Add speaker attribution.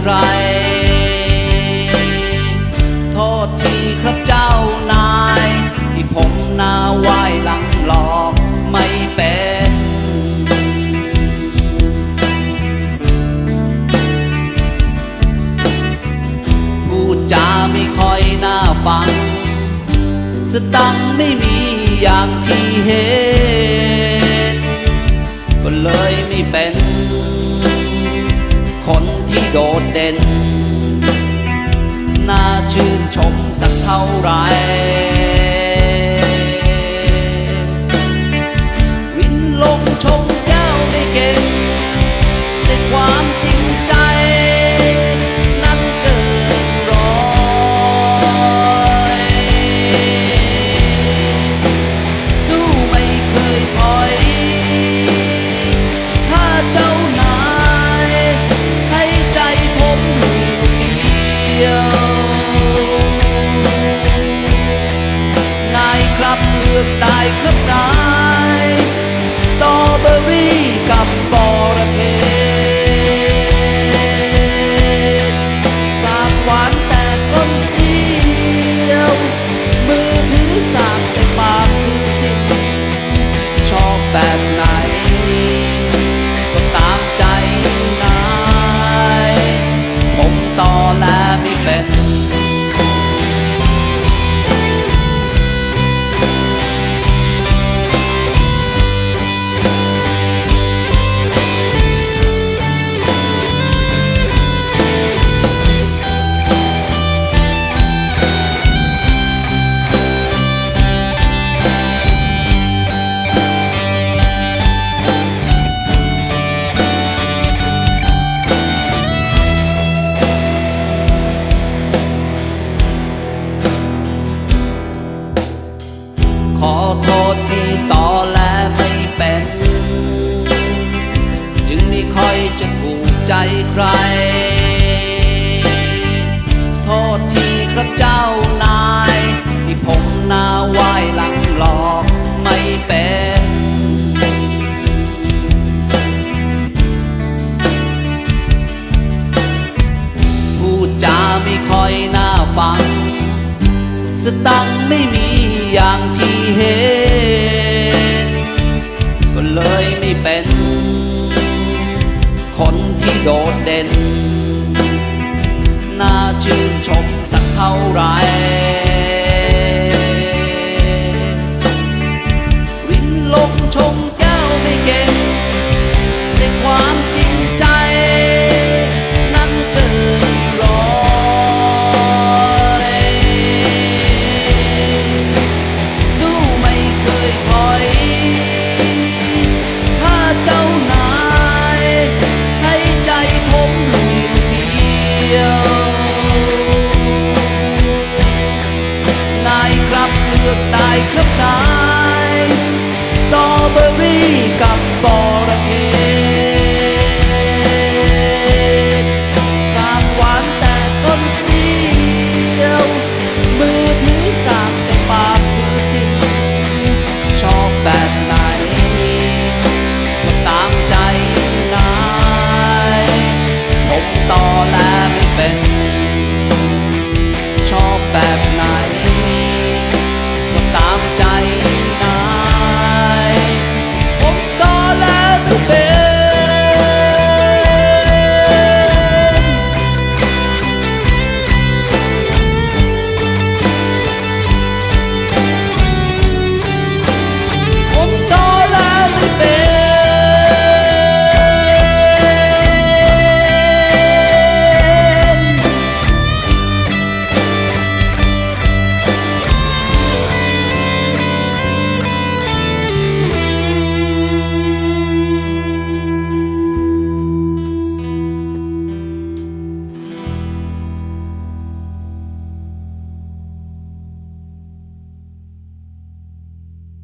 Speaker 1: ใคร โทษทีครับเจ้านาย ที่ผมหน้าไหวหลังหลอกไม่เป็นพูดจาไม่ค่อยน่าฟัง สตังไม่มีอย่างที่เห็น ก็เลยไม่เป็น ที่โดดเด่น น่าชื่นชมสักเท่าไร ตายครับนายสตรอเบอรี่กับ ขอโทษที่ต่อแลไม่เป็น จึงไม่ค่อยจะถูกใจใคร โทษทีครับเจ้านาย ที่ผมหน้าไหวหลังหลอกไม่เป็นพูดจาไม่ค่อยน่าฟัง สตังไม่มีอย่างที่ ชื่นชมสักเท่าไร